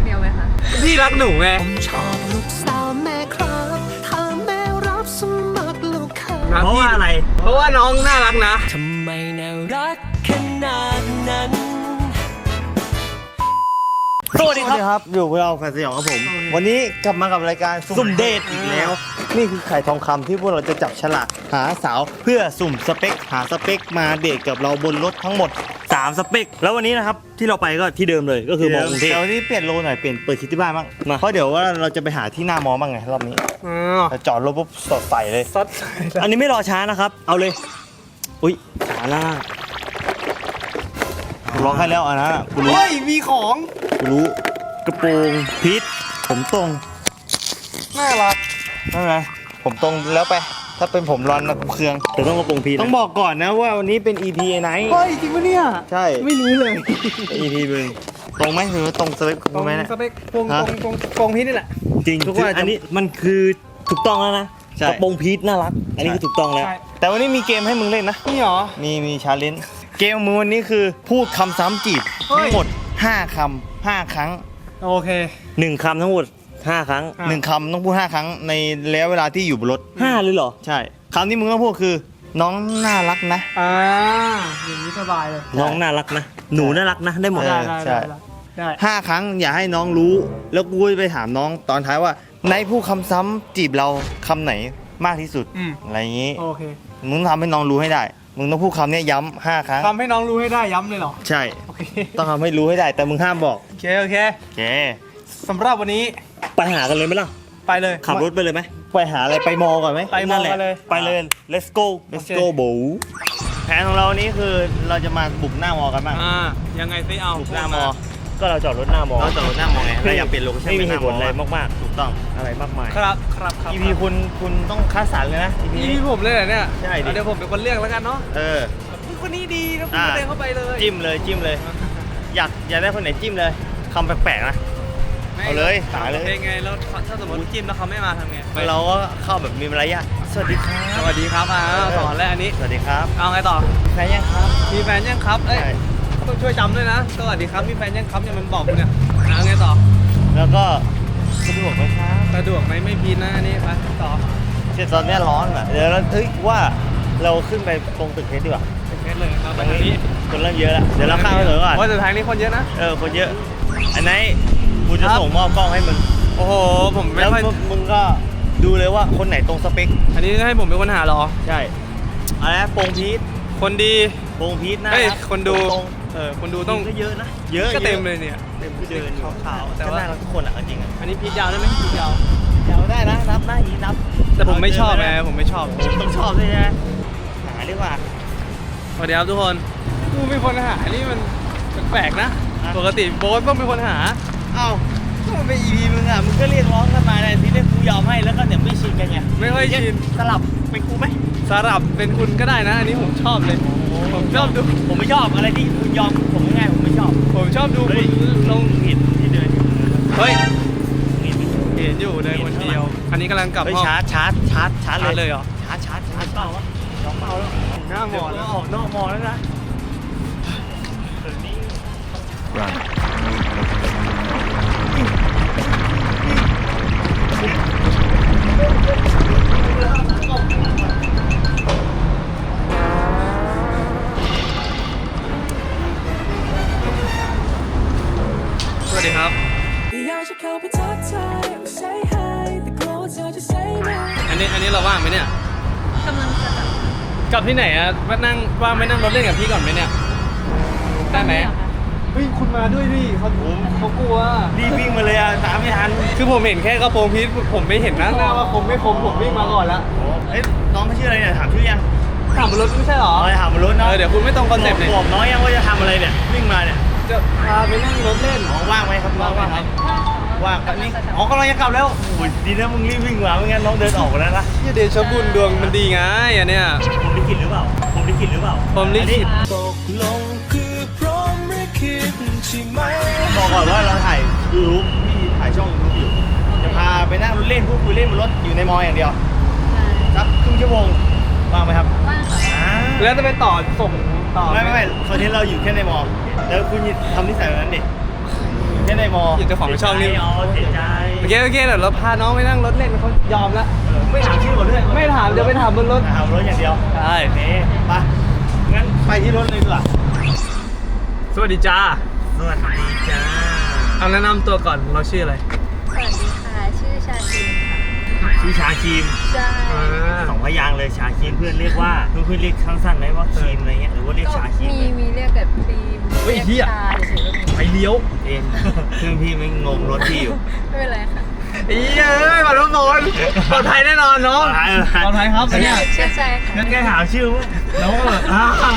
อย่างเดียวไหมคะ พี่รักหนูไงชอบลูกสาวแม่ครับถ้าแม่รับสมัครลูกค้าเพราะว่าอะไร เพราะว่าน้องน่ารักนะทำ สวัสดีครับ อยู่พวกเราแฟนสยองครับผม วันนี้กลับมากับรายการสุ่มเดทอีกแล้ว นี่คือไข่ทองคำที่พวกเราจะจับฉลากหาสาวเพื่อสุ่มสเปค หาสเปคมาเดทกับเราบนรถทั้งหมด 3 สเปค แล้ววันนี้นะครับที่เราไปก็ที่เดิมเลยก็คือมอกรุงเทพแต่วันนี้เปลี่ยนโลหน่อยเปลี่ยนเปิดคิดที่บ้านบ้างมาเพราะเดี๋ยวว่าเราจะไปหาที่หน้ามอบ้างไงรอบนี้อ๋อเราจอดรถปุ๊บสดใสเลยซัดอันนี้ไม่รอช้านะครับ เอาเลย อุ้ยขาล่าร้องให้แล้วอันนั้นอะกูรู้เฮ้ยมีของกู รู้กระโปรงพีทผมตรงน่ารักไม่เป็นไรผมตรงแล้วไป ถ้าเป็นผมรอนนะเครื่อง แต่ต้องกระโปรงพีทต้องบอกก่อนนะว่าวันนี้เป็น EP ไหน เฮ้ยจริงปะเนี่ยใช่ ไม่รู้เลยเป็น EP มึงตรงไหมหรือว่าตรงสเปคตรกูงไหมเนะ สเปคตรงฮะ ตรงตรงตรงพี่นี่แหละ จริงทุกคนอาจจะอันนี้มันคือถูกต้องแล้วนะใช่ กระโปรงพีทน่ารัก อันนี้คือถูกต้องแล้ว ใช่ แต่วันนี้มีเกมให้มึงเล่นนะ นี่เหรอ มีมีชาเลนจ์เกมของมึงวันนี้คือพูดคำซ้ำจีบเฮ้ย ทั้งหมด 5คำ5ครั้งโอเค1คำทั้งหมด5ครั้งอะ1คำต้องพูด5ครั้งในระยะเวลาที่อยู่บนรถ5เลยเหรอ ใช่คำที่มึงต้องพูดคือ น้องน่ารักนะ อ่าอย่างนี้สบายเลย น้องน่ารักนะ หนูน่ารักนะ ได้หมด ได้เลยได้ใช่ ได้ได้ห้าครั้งอย่าให้น้องรู้ แล้วกูจะไปถามน้องตอนท้ายว่า ในผู้คำซ้ำจีบเราคำไหนมากที่สุดอืมอะไรอย่างนี้ โอเค มึงต้องทำให้น้องรู้ให้ได้ มึงต้องพูดคำเนี้ยย้ำห้าครั้ง ทำให้น้องรู้ให้ได้ย้ำเลยเหรอ ใช่ โอเค ต้องทำให้รู้ให้ได้ แต่มึงห้ามบอกโอเค โอเคโอเคสำหรับวันนี้ไปหากันเลยไหมล่ะ ไปเลย ขับรถไปเลยไหม ไปหาอะไรไปมอก่อนไหมไปมอนั่นแหะกันเลยไปเลย let's go let's go โบแผนของเราวันนี้คือเราจะมาบุกหน้ามอกันบ้าง อ่า ยังไงซิเอาบุกหน้ามอ ก็เราจอดรถหน้ามอเราจอดรถหน้ามอไงเราอยากเปลี่ยนโลเคชั่นไม่มีเป็นหเหน้าตุมผอลอะไรมากถูกต้องๆอะไรมากมาย ครับครับครับ EP คุณคุณต้องคัดสรรเลยนะ EP อีนี้ พีผมเลยเหรอเนี่ยใช่ดิเดี๋ยวผมเป็นคนเลือกแล้วกันเนาะเออคนนี้ดีแล้วคุณอ่า ก็เดินเข้าไปเลยจิ้มเลยจิ้มเลย อยากอยากได้คนไหนจิ้มเลยคำแปลกๆนะ ไม่เอาเลยหาเลยเพลงไงแล้วถ้าสมมติจิ้มแล้วเขาไม่มาทำไงเราก็เข้าแบบมีมารยาทสวัสดีครับ สวัสดีครับอ่าสอนแล้วอันนี้ สวัสดีครับเอาไงต่อแฟนยังครับ มีแฟนยังครับ เอ้ยใช่ ต้องช่วยจำด้วยนะสวัสดีครับมีแฟนยังครับเนี่ยมันบอกกูเนี่ยเอาไงต่อแล้วก็สะดวกไหมครับสะดวกไหมไม่พีนนะอันนี้ไปต่อเช่นตอนเนี้ยร้อนอะเดี๋ยวเราเอ้ยว่าเราขึ้นไปตรงตึกเพชรดีกว่าเป็นเคสเลยเราตไปรงทางนี้นี้คนเริ่มเยอะแล้วเดี๋ยวเราข้ามไปถนนก่อนโอ้ยแต่ทางนี้คนเยอะนะ เออคนเยอะ อันไหนกูจะครับ ส่งมอบกล้องให้มึงโอ้โหผมไม่แล้วค่อยมึงมึงก็ดูเลยว่าคนไหนตรงสเปคอันนี้ให้ผมเป็นคนหาเหรอ ใช่อะไรนะโปรงพีทคนดี โปรงพีทนะเอ้ยคนดู ตรง เออคนดูๆต้องก็เยอะนะเยอะก็เต็มยอะเลยเนี่ยเต็มเดินขาวๆแต่แต่ว่าว่าน่ารักทุกคนอะเอาจริงอะอันนี้พีทยาวได้ไหมพีทยาวยาวได้นะนับได้ยีนับ แต่ผมไม่ชอบไงผมไม่ชอบต้องชอบด้วยนะหาดีกว่าสวัสดีครับทุกคนกูเป็นคนหานี่มันแปลกๆนะฮะปกติโบ๊ทต้องเป็นคนหาเอ้าก็มันเป็น EP มึงอะมึงก็เรียกร้องกันมาในทีนี้กูยอมให้แล้วก็เดี๋ยวไม่ชินกันไงไม่ค่อยชินสลับเป็นกูไหมสลับเป็นคุณก็ได้นะ อันนี้ผมชอบเลย ผมชอบดู ผมไม่ชอบอะไรที่คุณยอมผมง่ายๆผมไม่ชอบ ผมชอบดูเฮ้คุยณลงเห็นที่เดินอยู่เฮ้ยเห็นไหมเห็นอยู่เดินคนเดียว อันนี้กำลังกลับเฮ้ยห้องชาร์จชาร์จชาร์จชาร์จชาร์จเลยเหรอชาร์จชาร์จชาร์จเปล่าวะลองเปล่าแล้วหน้าหมอแล้แล้ววออกนอกมอแล้วนะ ธอจะ say no อันนี้อันนี้เราว่างไหมเนี่ยกำลังจะกลับกลับที่ไหนอะว่านั่งว่างไม่นั่งรถเล่นกับพี่ก่อนไหมเนี่ยได้ไหมเรอคะเฮ้ยคุณมาด้วยพี่เขาเขากลัวรีบวิ่งมาเลยอะตามไม่ทันคือผมเห็นแค่กระโปรงพีทผมไม่เห็นนะหน้าว่าคมไม่คมผมวิ่งมาก่อนแล้วเอ้ยน้องเขาชื่ออะไรเนี่ยถามชื่อยังถามบนรถไม่ใช่เหรออ๋อถามมาลุ้นเอเนาะอเดี๋ยวคุณไม่ตรงคอนเซ็ปต์เนี่ยบอกน้องยังว่าจะทำอะไรเนี่ยวิ่งมาเนี่ย จะพาไปนั่งรถเล่นอ๋อว่างไหมครับว่างไหมครับว่างก็นี่อ๋อกำลังจะกลับแล้วโอ้ยดีนะมึงรีบวิ่งมาไม่งั้นน้องเดินออกไปแล้วนะยี่เดชบุญดวงมันดีไงอันเนี้ยผมลิขิตหรือเปล่าผมลิขิตหรือเปล่าผมลิขิตตกลงคือพร้อมไม่คิดใช่ไหมบอกก่อนว่าเราถ่ายยูทูบพี่ถ่ายช่องยูทูบอยู่จะพาไปนั่งรถเล่นพูดคุยเล่นบนรถอยู่ในมออย่างเดียวได้สักครึ่งชั่วโมงว่างไหมครับว่างค่ะอ่าแล้วจะไปต่อส่ง ต่อไม่ไม่ไม่คอนเทนต์เราอยู่แค่ในมอแล้วคุณทำนิสัยแบบนั้นดิแช่ในมออยู่เจ้าของช่องนี่อ๋อเสียใจโอเคโอเคเดี๋ยวเราพาน้องไปนั่งรถเล่นเขายอมแล้วไม่ถามชื่อก่อนด้วยไม่ถามเดี๋ยวไปถามบนรถ ถามรถอย่างเดียวใช่ เอ๊ะไปงั้นไปที่รถเลยดีกว่าสวัสดีจ้าสวัสดีจ้าเอาแนะนำตัวก่อนเราชื่ออะไร สวัสดีค่ะ ชื่อชาคินค่ะชื่อชาครีมใช่อ่าสองพยางค์เลยชาครีมเพื่อนเรียกว่าเพื่อนเพื่อนเรียกสั้นๆไหมว่าครีมอะไร วเองเพื่อนพี่ไม่งงรถพี่อยู่ไม่เป็นไรค่ะเอ้ยเอ้ยมาทุกคนปลอดภัยแน่นอนน้องปลอดภัยปลอดภัยครับเนี่ยเชื่อใจค่ะงั้นแกถามชื่อว่าน้องอะ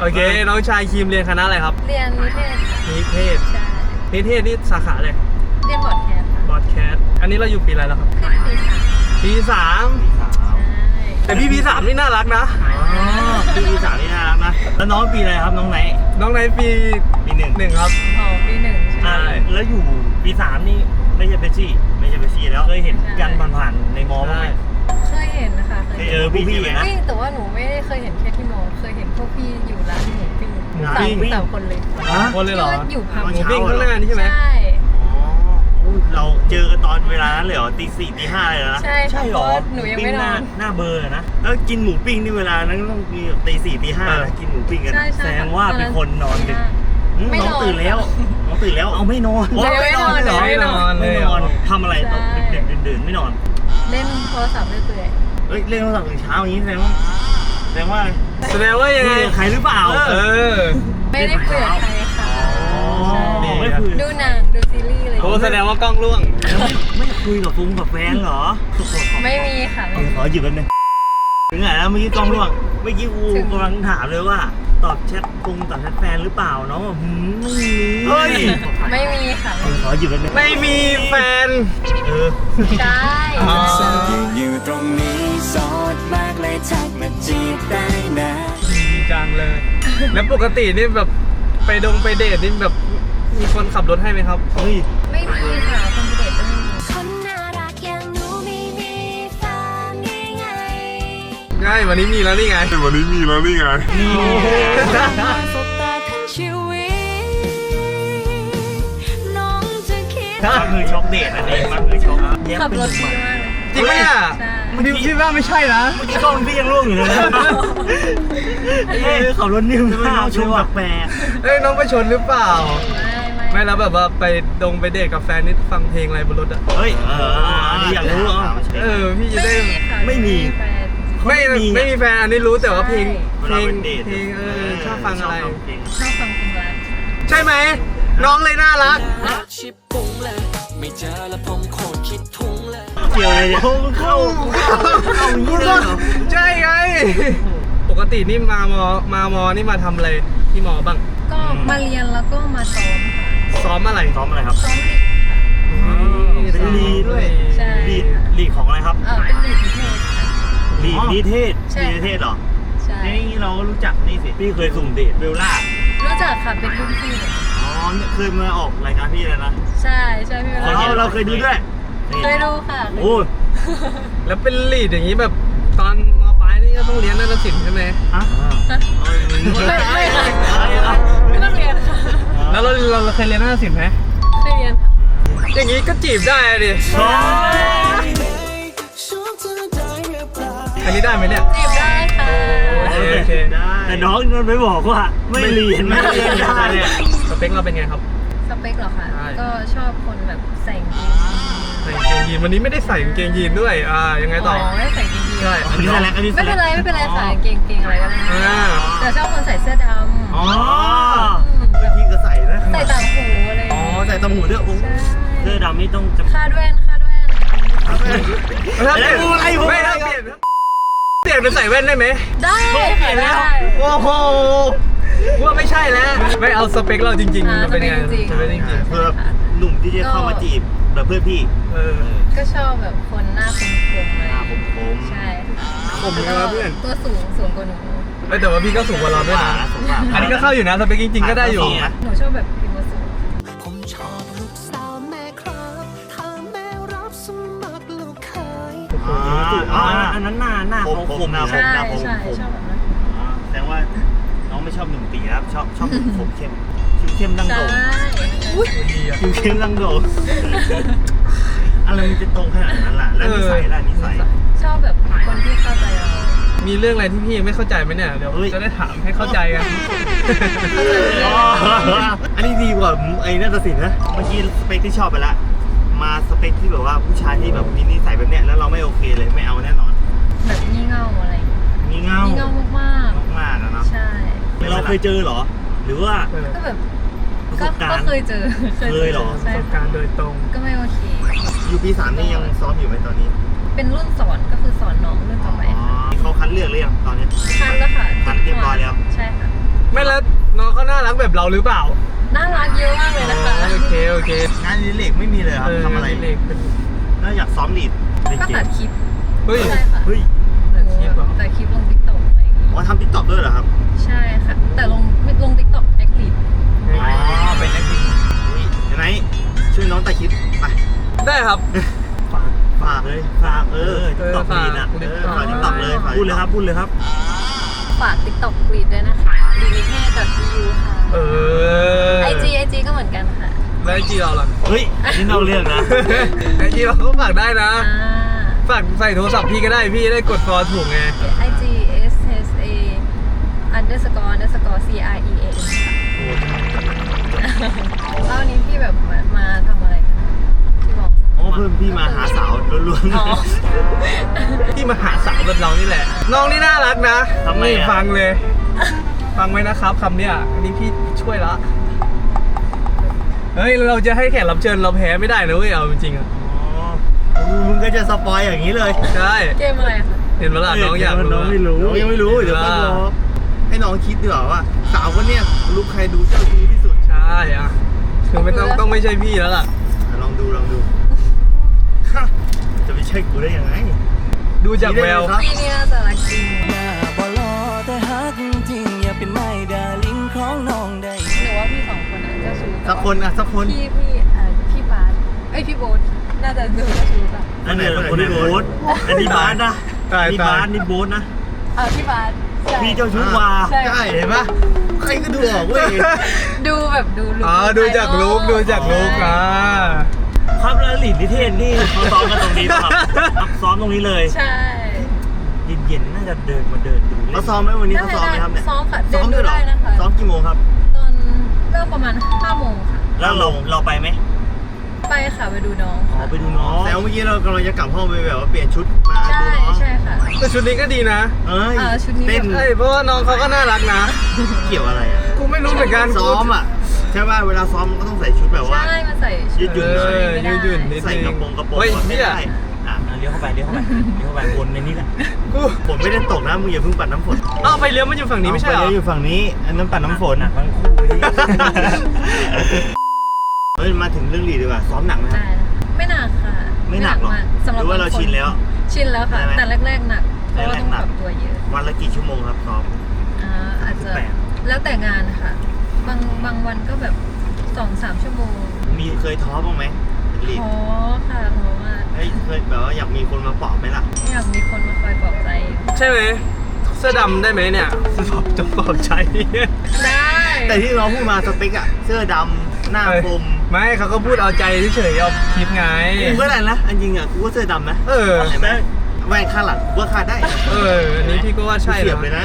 โอเค น้องชายครีมเรียนคณะอะไรครับ เรียนนิเทศค่ะนิเทศใช่นิเทศนี่สาขาอะไรเรียนบอร์ดแคสค่ะบอดแคสอันนี้เราอยู่ปีอะไรแล้วครับขึ้นปีสามปีสามสาวใช่แต่พี่ปีสามนี่น่ารักนะอ๋อพี่ปีสามนี่น่ารักนะ แล้วน้องปีอะไรครับน้องไหน น้องในปีปีหนึ่งหนึ่งครับ อ๋อปีหนึ่งใช่ไหม อ่าแล้วอยู่ปีสามนี่ไม่ใช่เปชี่ไม่ใช่เปชี่แล้วเคยเห็นกันผ่านๆในมอบ้างไหม เคยเห็นนะคะเคยเคยเห็นเจอพวกพี่นะเฮ้ยแต่ว่าหนูไม่ได้เคยเห็นแค่ที่มอเคยเห็นพวกพี่อยู่ร้านหมูปิ้งหมูสาปิ้มงสามคนเลยฮะ คนเลยเหรอที่ว่าอยู่พักหมูปิ้งข้างหน้านี่ใช่ไหม ใช่อ๋ออุ๊ย เราเจอกันตอนเวลานั้นเลยเหรอตีสี่ตีห้าเลยเหรอนะใช่ค่ะใช่เหรอเพราะว่าหนูยังไม่นอนปิ้หาหน้าเบอร์นะแล้วกินหมูปิ้งนี่เวลานั้นต้องมีแบบตีสี่ตีห้าเออนะกินหมูปิ้งกันใช่ใช่แสดงว่าเป็นคนนอนดึกอืมไม่น้องนอนตื่นแล้วน้องตื่นแล้วเอาไม่นอนไม่ไม่นอนเหรอไม่นอนเลยไม่เหรนออนทำอะไรตอนใช่ดึกๆดื่นๆไม่นอน เล่นโทรศัพท์เรื่อยเฮ้ยเล่นโทรศัพท์ถึงเช้าอย่างนี้แสดงว่าแสดงว่าแสดงว่ายังไงคุยกับใครหรือเปล่า เออๆไม่ได้คุยกับใครค่ะอ๋อใช่ไม่คุยดูหนังดูซีรีส์ อะไรอย่างโอ้เงี้ยแสดงว่ากล้องร่วง แล้วไม่ไม่คุยกับฟุ้งกับแฟนเหรอไม่มีค่ะ เอไม่อมีขอหยิบแป๊บนึงถึงไหนแล้วเมื่อกี้กล้องร่วงเมื่อกี้กูถึง กำลังถามเลยว่า ตอบแชทปุงตอบแชทแฟนหรือเปล่าน้องบอกหืมไม่มีเฮ้ยไม่มีค่ะเออขอหยิบแป๊บนึงไม่มีแฟน เออ ใช่อ๋อยืนอยู่ตรงนี้โสดมากเลยทักมาจีบได้นะ ดีจังเลย แล้วปกตินี่แบบไปดงไปเดทนี่แบบมีคนขับรถให้ไหมครับ เฮ้ย ไม่มีค่ะคอมพิวเตอร์จะไม่มีคนน่ารักอย่างหนูไม่มีแฟนได้ไงง่ายวันนี้มีแล้วนี่ไง วันนี้มีแล้วนี่ไงนี่มาสบตาทั้งชีวิต น้องจะคิด มันคือช็อกเดทนั่นเองมันคือช็อกแยกขับเป็นรถหดีนึ่งมากเลยจริงไหมเนี่ยใช่พี่พี่ว่าไม่ใช่นะ เมื่อกี้กล้องพี่ยังร่วงอยู่เลยนะเอ้ยขับรถนิ่มมากชมแปลกเอ้ยน้องไปชนหรือเปล่า ไม่ ไม่ไม่แล้วแบบว่าไปดงไปเดทกับแฟนนี่ฟังเพลงอะไรบนรถอะๆเฮ้ยเอออันนี้อยากรู้เหรอ เออพี่จะไม่ได้มีค่ะไม่มี แฟน ไม่ไม่มีไม่มีแฟนอันนี้รู้แต่ว่าเพลงเวเพลลางเป็นเดทเพลงเออชอบฟังอะไรชบเพลงชอบฟังเพลงรักค่ะใช่ไหมน้องเลยน่ารักชิบปุ้งเลย ไม่เจอแล้วผมโคตรคิดทุงเลย เกี่ยวอะไรเนี่ยเข้าเข้าเข้าอย่างนี้เลยเหรอใช่ไงปกตินี่มามอมามอนี่มาทำอะไรที่มอบ้าง ก็มาเรียนแล้วก็มาซ้อมค่ะ ซ้อมอะไรซ้อมอะไรครับ ซ้อมลีดค่ะเป็นลีด ด้วย ใช่ ลีดลีดของอะไรครับเออเป็นลีดนิเทศค่ะ ลีดนิเทศใช่ ลีดนิเทศเหรอ ใช่นี่เรารู้จักนี่สิพี่เคยสุ่มเดทเบลล่า รู้จักค่ะเป็นรุ่นพี่เนี่ยอ๋อเนี่ยเคยมาออกรายการพี่เลยนะใช่ใช่พี่เวลาเราเราเคยดูด้วยเคยดูค่ะ โอ้ยแล้วเป็นลีดอย่างนี้แบบตอนมปลายนี่ก็ ต้องเรียนนาฏศิลป์ใช่ไหมฮะไม่ไม่ค่ะไม่ต้องเรียนค่ะแล้วเราเราเคยเรียนนาฏศิลป์ไหมเคยเรียนค่ะอย่างนี้ก็จีบได้ดิโอ้ยอันนี้ได้ไหมเนี่ยจีบได้ค่ะโอเคโอเคแต่น้องมันไม่บอกว่าไม่เรียนไม่เรียนได้เนี่ยสเปคเราเป็นไงครับสเปคเหรอคะใช่ก็ชอบคนแบบใส่กางเกงใส่กางเกงยีนวันนี้ไม่ได้ใส่กางเกงยีนด้วยอ่ายังไงต่อไม่ได้ใส่กางเกง ยีนใช่อันนี้แสลกอันนี้แสไม่ลเป็นก ไรไม่เป็นไรใส่กางเกงเกงอะไรก็ได้อ่า แต่ชอบคนใส่เสื้อดอ๋อำเมื่อกี้ก็ใส่นะใส่ต่างหูอะไรอย่างอ๋อเงี้ยใส่ตำหูด้วยโอ้ใช่เสื้อดำนี่ต้องจะ คาดแว่นคาดแว่นถ้าเปลี่ยนอะไรผมไม่ถ้าเปลี่ยนเปลี่ยนเป็นใส่แว่นได้ไหมได้เปลี่ค่ะยนแล้วได้โอ้โห ว่าไม่ใช่แล้ว ไม่เอาสเปคเราจริงๆอ่ามันเป็นไงสเปคจริงๆ สเปคจริงเพื่อหนุ่มที่จะเข้ามาจีบแบบเพื่อนพี่ๆเออ ก็ชอบแบบคนหน้าคมๆอะไรหน้าผมคมใช่ผมเหมือนกันนะเพื่อน ตัวสูงสูงกว่าหนู เอ้ยแต่ว่าพี่ก็สูงกว่าเราด้วยนะสูงกว่าอันนี้ก็เข้าอยู่นะสเปคจริง ๆ ก็ได้อยู่สูงนะหนูชอบแบบพิมพ์มาสูง ผมชอบลูกสาวแม่ครับถ้าแม่รับสมัครลูกเคย อ่าอ่าอันนั้นหน้าหน้าเขาคมนะใช่หน้าผมใช่คมชอบแบบนั้น อ่าแสดงว่า น้องไม่ชอบหนุ่มตีนะครับชอบชอบหนุ่มคมเข้มชื่อเข้มดังใช่โด่งดีอะคิ้วเข้มดังโด่งอะไรมันจะตรงขนาดนั้นล่ะแล้วนิสัยล่ะนิสัยชอบแบบคนที่เข้าใจเรามีเรื่องอะไรที่พี่ยังไม่เข้าใจไหมเนี่ยเดี๋ยวเฮ้ยจะได้ถามให้เข้าใจกันอ๋ออันนี้ดีกว่าไอ้นาฏศิลป์นะ เมื่อกี้สเปคที่ชอบไปละ มาสเปคที่แบบว่าผู้ชายที่แบบมีนิสัยแบบเนี้ยแล้วเราไม่โอเคเลยไม่เอาแน่นอน แบบงี่เง่าอะไรอย่างเงี้ยงี่เง่างี่เง่ามากมากๆอะเนาะๆใช่ เราเคยเจอเหรอ หรือว่า เออก็แบบประสก็บการณ์ก็เคยเจอเคยเหรอปใช่ระสบการณ์โดยตรง ก็ไม่โอเค อยู่ปีสามนี่ยังซ้อมอยู่ไหมตอนนี้เป็นรุ่นสอนก็คือสอนน้องรุ่นต่อไปค่ะเขาคัดเลือกหรือยังตอนนี้คันแล้วค่ะคัดเรียบร้อยแล้ว ใช่ค่ะ ไม่แล้วน้องเขาน่ารักแบบเราหรือเปล่าน่ารักเยอะมากเลยนะคะอ๋อโอเคโอเคงานอดิเล็กไม่มีเลยครับทำอะไรเล็กเป็นนอกจากซ้อมลีดเล่นก็เกตัมดคลิปเฮ้ย ใช่ค่ะเฮ้ย ตัดคลิปเหรอ ตัดคลิปลงติ๊กต็อกอะไรอย่างงี้อ๋อทำติ๊กต็อกด้วยเหรอครับใช่ค่ะ แต่ลงไม่ลงติ๊กต็อกแอคลิปอ๋อ เป็นนักบินอุ้ยเดี๋ยวไหนช่วยน้องตัดคลิปไปได้ครับ ฝากฝากเลยฝากเออติ๊กต็อกลีดอะเออฝากติ๊กต็อกเลยพูดเลยครับพูดเลยครับ ฝากติ๊กต็อกกรีดด้วยนะคะดีลิเท่กับพียูค่ะเออไอจีไอจีก็เหมือนกันค่ะแล้วไอจีเราล่ะเฮ้ยนี่นอกเรื่องนะ ไอจีเราก็ฝากได้นะ อ่าฝากใส่โทรศัพท์พี่ก็ได้พี่ได้กดฟอลถูกไง ไอจี S S A underscore underscore C R E A N ค่ะแล้ววันนี้พี่แบบมามาทำอะไรกันคะพี่บอกอ๋อเพื่อนพี่มาหาสาวล้วนอ๋อพี่มาหาสาวแบบเรานี่แหละ น้องนี่น่ารักนะทำไมนี่อะฟังเลย ฟังไว้นะครับคำเนี้ยอันนี้พี่ช่วยละ เฮ้ย เราจะให้แขกรับเชิญเราแพ้ไม่ได้นะเว้ยเอาจริงๆอะๆอ๋อมึงก็จะสปอยอย่างนี้เลยใช่ เกมอะไรคะเห็นเวลาน้องอยากน้องไม่รู้ น้องยังไม่รู้ เดี๋ยวก็รอ ให้น้องคิดดีกว่าว่า สาวคนเนี้ยลูกใครดูเจ้าชู้ที่สุดใช่อะคือไม่ต้องต้องไม่ใช่พี่แล้วล่ะ อะลองดูลองดูจะไม่ใช่กูได้ยังไงดูจากแววครับพี่นี่น่าจะรักจริงหน้าบอลอแต่ฮักจริงอย่าเป็นไม่ดาลิงของน้องได้ หนูว่าพี่สองคนน่ะเจ้าชู้สักคนอะสักคนพี่พี่อ่าพี่บาสเอ้ยพี่โบ๊ทน่าจะดูเจ้าชู้ป่ะอันไหนคนไหนโบ๊ทอันนี้บาสนะตายอันนี้ตายบาสนี่โบ๊ทนะ เออพี่บาสใช่ พี่เจ้าชู้กว่าใช่เห็นปะใครก็ดูออกเว้ย ดูแบบดูลุคอ๋อ ดูจากลุกดูจากลุกอะครับแล้วหลินนิเทศนี่เขาซ้อมกันตรงนี้ป่ะครับครับซ้อมตรงนี้เลยใช่เย็นๆน่าจะเดินมาเดินดูเขาซ้อมไหมวันนี้เขาซ้อมไหมครับเนี่ยซ้อมค่ะซ้เดิอนมดูด้วยเหรอได้นะคะซ้อมกี่โมงครับ ตอนเริ่มประมาณ5โมงค่ะ แล้วเราเราไปไหมไปค่ะไปดูน้อง อ๋อค่ะไปดูน้องแต่เมื่อกี้เรากำลังจะกลับห้องไปแบบว่าเปลี่ยนชุดมาใช่ดูน้องใช่ค่ะ แต่ชุดนี้ก็ดีนะเอ้ยอ่าชุดนี้ เต้นเอ้ยเพราะว่าน้องเขาก็น่ารักนะ เกี่ยวอะไรอะกูไม่รู้เหมือนกันซ้อมอะใช่ป่ะเวลาซ้อมมันก็ต้องใส่ชุดแบบว่า ใช่มาใส่ยืดหยุ่นหน่อยเออยืดหยุ่นนิดใส่นึงกระโปรงกระโปรงเฮ้ยไม่เนี่ยได้อะเลี้ยวเข้าไปเลี้ยวเข้าไปเลี้ยวเข้าไปวนในนี้แหละกูฝนไม่ได้ตกนะมึงอย่าเพิ่งปัดน้ำฝนเอ้าไฟเลี้ยวมันอยู่ฝั่งนี้ไม่ใช่เหรอปอยู่ฝั่งนี้อันนั้นปัดน้ำฝนทั้งคู่เฮ้ยมาถึงเรื่องลีดดีกว่าซ้อมหนักไหมครับ ได้นะไม่หนักค่ะไม่หนักหรอกมสำหหรือว่าเราบงคชินแล้ว ชินแล้วค่ะได้ไหมแต่แรกๆหนัก เพราะว่าต้องแรกๆหนัปกรับตัวเยอะ วันละกี่ชั่วโมงครับซ้อมอ่าอาจจะแปดแล้วแต่งานค่ะ บางบางวันก็แบบสองสามชั่วโมง มีเคยท้อบ้างไหมเป็นลีดท้อค่ะท้อมากเฮ้ยเคยแบบว่าอยากมีคนมาปลอบไหมล่ะ อยากมีคนมาคอยปลอบใจ ใช่ไหมเสื้อดำได้ไหมเนี่ยเสื้อดำจะปลอบใจได้ แต่ที่เราพูดมาสเปกอะเสื้อดำหน้าคม ไม่เขาก็พูดเอาใจเฉยๆเอาคลิปไง กูก็ได้นะอันจริงอะกูก็เสื้อดำนะเออ เห็นไหมแหวนข้างหลังกูก็คาดได้เอออันนี้พี่ก็ว่าใช่กูเสียบเลยนะ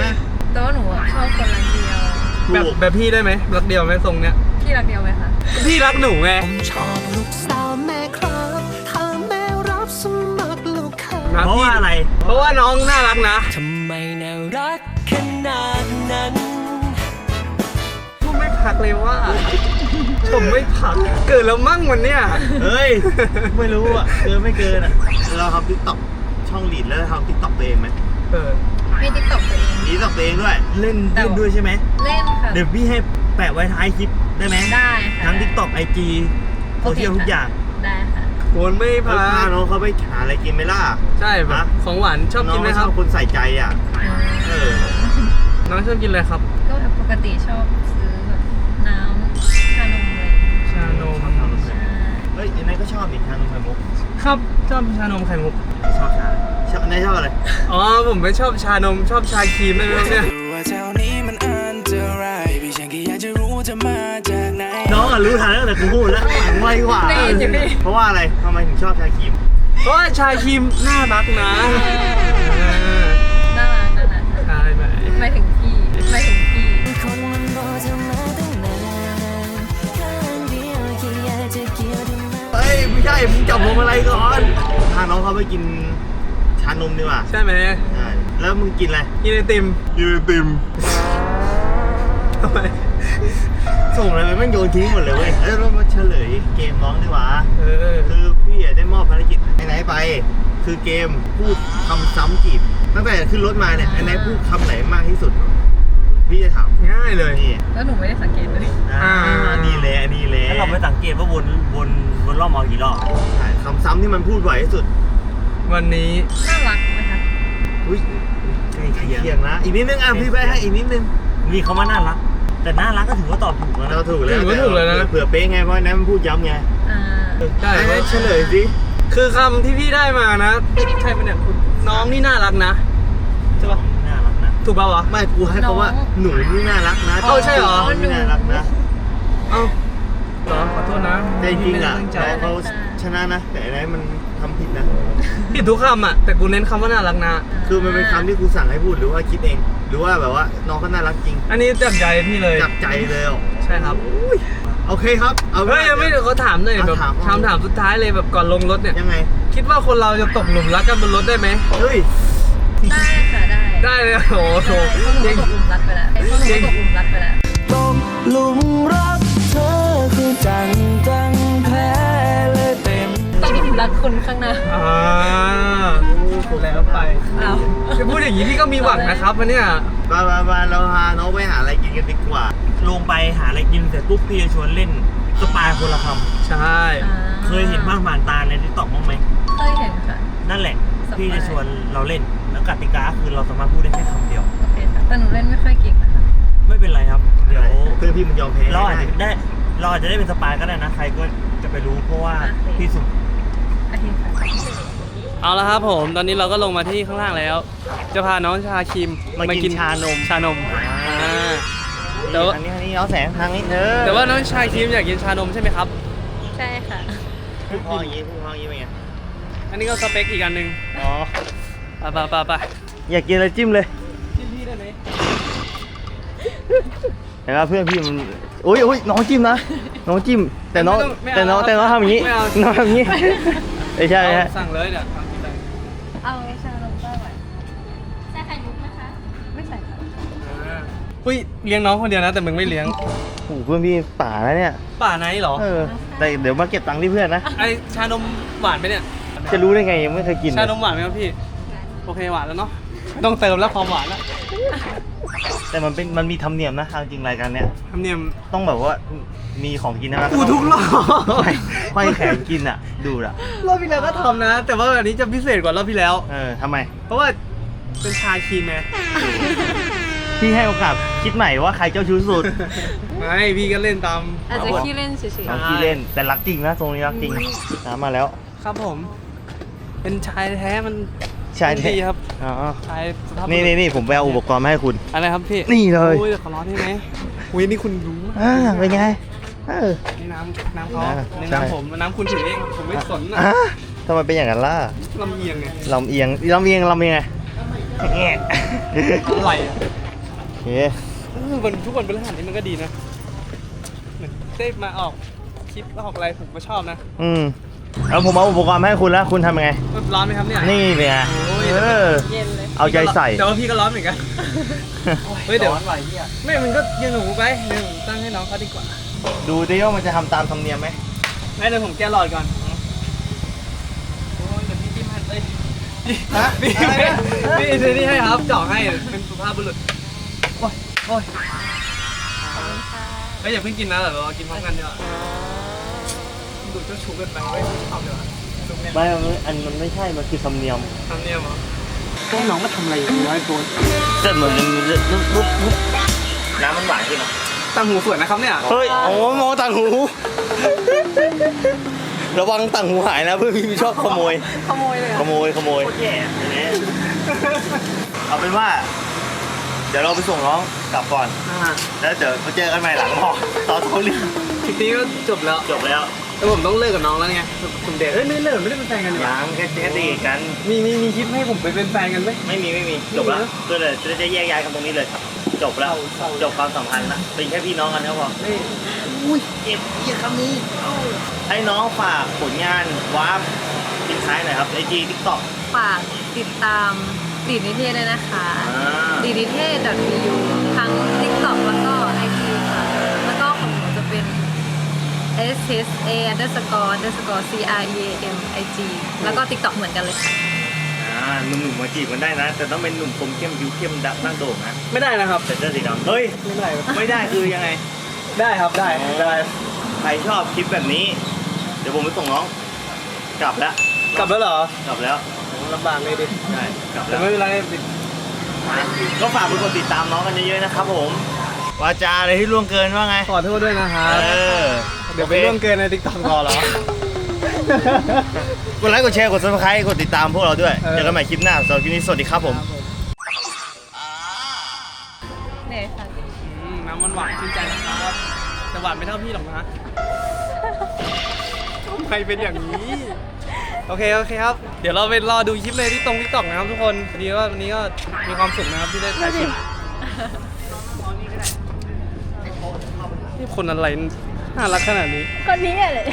แต่ว่าหนูอะชอบคนรักเดียว แบบถูกแบบพี่ได้ไหมรักเดียวไหมทรงเนี้ยพี่รักเดียวไหมคะ พี่รักหนูไงชอบลูกสาวแม่ครับถ้าแม่รับสมัครลูกค้านะเพราะพี่ว่าอะไร เพราะว่าน้องน่ารักนะ ทำไมน่ารัก พูดไม่พักเลยว่า ชมไม่พัก เกิดแล้วมั่งวันเนี้ยเฮ้ย ไม่รู้อะเกินไม่เกินอะเราทำทิกตอกช่องลีดแล้วทำทิกตอกตัวเองไหมเออมีติ๊กต็อกตัวเอง ลีดตอกตัวเองด้วย เล่นแต่ เล่นด้วยใช่ไหม เล่นค่ะ เดี๋ยวพี่ให้แปะไว้ท้ายคลิปได้ไหมได้ค่ะทั้งทิกตอกไอจีโซเชียลทุกอย่างได้ค่ะคนไม่เออพัพากน้องเขาไปหาอะไรกินไหมล่ะ ใช่แบบฮะ ของหวานชอบกินไหมครับองเขาชอบคนใส่ใจอะ เออ น้องชอบกินอะไรครับ ก็ปกติชอบซื้อแบบ ก็ชอบอีกทางนึงไข่มุกครับชอบชานมไข่มุกชอบชาชอบนายชอบอะไรอ๋อผมไม่ชอบชานมชอบชาครีมได้ไหมครับเนี่ยรู้ว่าแถวนี้มันอันตรายพี่ฉันแค่อยากจะรู้เธจะมาจากไหนน้องอะรู้ทันตั้งแต่กูพูดแล้วหลังไวกว่าได้ยินอยู่พี่เพราะว่าอะไรทำไมถึงชอบชาครีมเพราะว่าชาครีมน่ารักนะเออน่ารักน่ารักใช่ไหมไม่ถึง ไม่ใช่มึงจับผมอะไรก่อนพาน้องเขาไปกินชานมดีกว่าใช่ไหมใช่แล้วมึงกินอะไรกินไอติมกินไอติมทำไมส่งอะไรไปแม่งโยนทิ้งหมดเลยเว้ยเอ้ยเรามาเฉลยเกมน้องดีกว่าเออคือพี่อะได้มอบภารกิจไอ้ไหนไป คือเกมพูดคำซ้ำจีบตั้งแต่ขึ้นรถมาเนี่ยไอ้ไหนพูดคำไหนมากที่สุด พี่จะถามง่ายเลย นี่แล้วหนูไม่ได้สังเกตเลยอ่านี่แหละนี่แหละแล้วเราไม่สังเกตว่าวนวนวนรอบมอกี่รอบใช่คำซ้ำที่มันพูดบ่อยที่สุด วันนี้น่ารักไหมคะอุ้ยใกล้เคียงนะอีกนิดนึงอะพี่ไปให้อีกนิดนึงมีเขาว่าน่ารัก แต่น่ารักก็ถือว่าตอบถูกแล้วเรานะถูกแล้วถือว่าถูกเลยนะเผื่อเป๊ะไงเพราะอันนั้นมันพูดย้ำไงอ่าใช่ไอ้ไหนว่าเฉลยสิคือคำที่พี่ได้มานะใช่ปะเนี่ยคุณน้องนี่น่ารักนะใช่ปะน่ารักนะ ถูกป่าวะ ไม่กูให้เขาว่าหนูนี่น่ารักนะเอ้าใช่เหรอ นูนี่น่ารักนะเอ้าเหรอขอโทษนะแต่จริงๆอะไม่ได้น้องตั้งใจเขาชนะนะ แต่ไอ้ไหนมันทำผิดนะ ผิดทุกคำอะแต่กูเน้นคำว่าน่ารักนะ คือมันเป็นคำที่กูสั่งให้พูดหรือว่าคิดเอง หรือว่าแบบว่าน้องเขาน่ารักจริงอันนี้จากใจพี่เลย จับใจเลยอะใช่ครับ โอเคครับ เอาเฮ้ยยังไม่เดี๋ยวเขาถามหน่อยอะแบบถามคำถามสุดท้ายเลยแบบก่อนลงรถเนี่ย ยังไง คิดว่าคนเราจะตกหลุมรักกันบนรถได้ไหม เฮ้ย ได้ค่ะ ได้ได้เลยโอ้โหได้เพราะหนูก็ตกหลุมรักไปแล้วไอ้เพราะหนูก็ตกหลุมรักไปแล้ว ตกหลุมรักเธอคือจังจังแพ้เลยเต็ม ตกหลุมรักคุณข้างหน้าอ่าถูกแล้วไปอ้าว จะพูดอย่างนี้พี่ก็มีหวังนะครับวันเนี้ยมามามาเราพาน้องไปหาอะไรกินกันดีกว่า ลงไปหาอะไรกินเสร็จปุ๊บพี่จะชวนเล่นสปายคนละคใช่อ่าำเคยเห็นบ้างผ่านตาในทิกตอกบ้างไหม เคยเห็นค่ะ นั่นแหละ สปาย พี่จะชวนเราเล่น แล้วกติกาคือเราสามารถพูดได้แค่คำเดียว โอเคค่ะแต่หนูเล่นไม่ค่อยเก่งนะคะ ไม่เป็นไรครับ เดี๋ยวเพื่อนพี่มันยอมแพ้เราอาจได้จะได้ เราอาจจะได้เป็นสปายก็ได้นะ ใครก็จะไปรู้เพราะว่าโอเค พี่สุ่มอาทิตย์ค่ะเอาละครับผมตอนนี้เราก็ลงมาที่ข้างล่างแล้ว จะพาน้องชาคิมมากินชานมชานมอ่าแต่ว่าอันนี้อันนี้เอาแสงทางนี้เออแต่ว่าน้องชาคิมอยากกินชานมใช่ไหมครับ ใช่ค่ะ พูดพออย่างนี้พูดพออย่างนี้เป็นไงอันนี้ก็สเปคอีกอันหนึ่งอ๋อ ไปไปไปไปอยากกินอะไรจิ้มเลยพี่พี่ได้ไหมแต่ว่าเพื่อนพี่มันอุ้ยอุ้ยน้องจิ้มนะ น้องจิ้ม แต่น้องแต่น้องแต่น้องทำอย่างนี้น้องทำอย่างนี้ไม่ใช่ไม่ใช่เอาสั่งเลยเดี๋ยวทำที่ไหนเอาชานมได้ไหมใส่ไข่มุกนะคะ ไม่ใส่ค่ะอ่าอุ้ยเลี้ยงน้องคนเดียวนะ แต่มึงไม่เลี้ยง โอ้โหเพื่อนพี่ป่าแล้วเนี่ย ป่าไหนเหรอ เออ แต่เดี๋ยวมาเก็บตังค์ที่เพื่อนนะ ไอชานมหวานไหมเนี่ย จะรู้ได้ไงยังไม่เคยกินชานมหวานไหมครับพี่ โอเคหวานแล้วเนาะไม่ต้องเติมแล้วความหวานแล้วแต่มันเป็นมันมีธรรมเนียมนะเอาจริงรายการเนี้ยทำเนียมต้องแบบว่ามีของกินนะกูทุกรอบไขว้แขนกินอะ ดูอะรอบที่แล้วก็ทำนะ แต่ว่าอันนี้จะพิเศษกว่ารอบที่แล้ว เออทำไม เพราะว่าเป็นชาครีมไงพี่ให้โอกาสคิดใหม่ว่าใครเจ้าชู้สุด ไม่พี่ก็เล่นตามอาจจะขี้เล่นเฉยน้องพี่เล่นแต่รักจริงนะตรงนี้รักจริงน้ำมาแล้ว ครับผม เป็นชายแท้มัน ชายแท้ดีครับอ๋อชายสุภาพบุรุษนี่นี่นี่ผมไปเอาอุปกรณ์มาให้คุณ อะไรครับพี่นี่เลยโอ้ยขอร้อนได้ไหมอุ้ยนี่คุณรู้อ่าเป็นไงเออ นี่น้ำน้ำเขาอ่าในใช่ น้ำผมน้ำคุณถือเองผมไม่สนอะนะทำไมเป็นอย่างนั้นล่ะลำเอียงไงลำเอียงลำเอียงลำเอียงไงแง่อร่อยอะโอเคเออวันทุกวันพฤหัสนี่มันก็ดีนะเหมือนได้มาออกคลิปออกอะไรผมก็ชอบนะ อืม แล้วผมเอาอุปกรณ์มาให้คุณแล้วคุณทำยังไง ร้อนไหมครับเนี่ย นี่เป็นไงโอ้ย เออๆเย็นเลย เอาใจใส่ แต่ว่าพี่ก็ร้อนเหมือนกัน เฮ้ยเดี๋ยว ร้อนไหวเหียไม่ มันก็ยังหนูไปเดี๋ยวผมตั้งให้น้องเขาดีกว่าดูดิว่ามันจะทำตามธรรมเนียมไหมไม่เดี๋ยวผมแก้หลอดก่อนโอ้ยเดี๋ยวพี่จิ้มให้เอ้ยพี่ฮะพี่อะไรนะพี่เซนี่ให้ครับเจาะให้เป็นสุภาพบุรุษ โอ้ยโอ้ยเฮ้ยอย่าเพิ่งกินนะเดี๋ยวเรากินพร้อมกันดีกว่า ดูเจ้าชู้เกินไปเว้ยชอบดีกว่าดูเนี่ยไม่มันอันมันไม่ใช่ มันคือธรรมเนียมทำเนี่ยเหรอแก้น้องมาทำอะไรอยู่ไอ้ตัวแต่เหมือนมันลุบลุบลุบน้ำมันหวานขึ้นเหรอตั้งหูสวยนะครับเนี่ยเฮ้ยโอ้มองต่างหู ระวังต่างหูหายนะเพื่อนพี่ชอบขโมย ขโมยเลยเหรขอโมยขโมยโคตรแย่อันนี้เอาเป็นว่า เดี๋ยวเราไปส่งน้องกลับก่อน แล้วเดี๋ยวมาเจอกันใหม่หลังหอตอนเขาเรียนคลิปนี้ก็จบแล้ว จบแล้ว แต่ผมต้องเลิกกับน้องแล้วไงสุ่มเดทเอ้ยไม่ได้เลิกไม่ได้เป็นแฟนกันนี่หว่ายังแค่แค่ตีกัน มีมีมีคลิปให้ผมไปเป็นแฟนกันไหม ไม่มีไม่มีจบแล้วก็เลยจะได้แยกย้ายกันตรงนี้เลย จบแล้วจบความสัมพันธ์ละเป็นแค่พี่น้องกันก็พอนี่อุ้ยเจ็บเยี่ยคำนี้ให้น้องฝากผลงานวาร์ปทิ้งท้ายหน่อยครับไอจีทิกตอกฝากติดตามดีดนิเทศด้วยนะคะอ่าดีนิเทศ .vu ทั้ง s s a underscore underscore c r e a m i g แล้วก็ TikTok เหมือนกันเลยค่ะอ่าหนุ่มๆมาจีบกันได้นะ แต่ต้องเป็นหนุ่มคมเข้มผิวเข้มดักนั่งโด่งนะไม่ได้นะครับใส่เสื้อสีดำเฮ้ย ไม่ได้ไม่ได้คือยังไง ได้ครับได้ได้ใครชอบคลิปแบบนี้ เดี๋ยวผมไปส่งน้อง กลับแล้วกลับแล้วเหรอกลับแล้วลำบากเลยดิใช่กลับแต่แล้วไม่เป็นไร ก็ฝากทุกคนติดตามน้องกันเยอะๆนะครับผม วาจาอะไรที่ล่วงเกินว่าไง ขอโทษด้วยนะครับเออเดี๋ยวไปร่วมเกินในติ๊กต็อกต่อเหรอกดไลค์กดแชร์กด subscribe กดติดตามพวกเราด้วยเออเจอกันใหม่คลิปหน้าสำหรับคลิปนี้สวัสดีครับผมเนี่ยค่ะอืมน้ำมันหวานชื่นใจนะครับแต่หวานไม่เท่าพี่หรอกนะทำไมเป็นอย่างนี้ โอเคโอเคครับ เดี๋ยวเราไปรอดูคลิปในที่ตรงทิกตอกนะครับทุกคนวันนี้ก็วันนี้ก็มีความสุขนะครับที่ได้ถ่ายคลิป นี่คนอะไรน่ารักขนาดนี้ คนนี้เลย